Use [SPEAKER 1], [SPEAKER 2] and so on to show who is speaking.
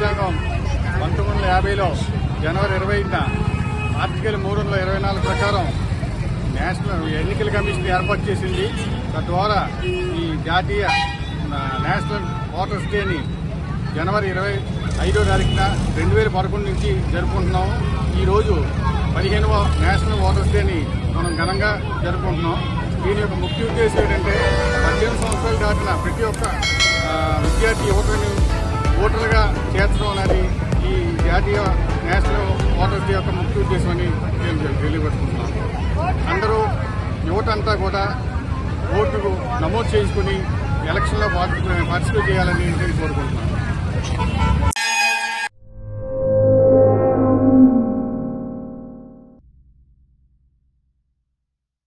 [SPEAKER 1] పంతొమ్మిది వందల యాభైలో జనవరి ఇరవైన ఆర్టికల్ మూడు వందల ఇరవై నాలుగు ప్రకారం నేషనల్ ఎన్నికల కమిషన్ ఏర్పాటు చేసింది. తద్వారా ఈ జాతీయ నేషనల్ ఓటర్స్ డేని జనవరి ఇరవై ఐదో తారీఖున రెండు వేల పదకొండు నుంచి జరుపుకుంటున్నాం. ఈరోజు పదిహేనవ నేషనల్ ఓటర్స్ డేని మనం ఘనంగా జరుపుకుంటున్నాం. దీని యొక్క ముఖ్య ఉద్దేశం ఏంటంటే పద్దెనిమిది సంవత్సరాలు దాటిన ప్రతి ఒక్క విద్యార్థి యువతని ఓటర్లుగా చేర్చడం అనేది ఈ జాతీయ నేషనల్ ఓటర్స్ డే యొక్క ముఖ్య ఉద్దేశం అని నేను తెలియపరుచుకుంటున్నాను. అందరూ యువత అంతా కూడా ఓటుకు నమోదు చేసుకుని ఎలక్షన్లో పార్టిసిపేట్ చేయాలని నేను కోరుకుంటున్నాను.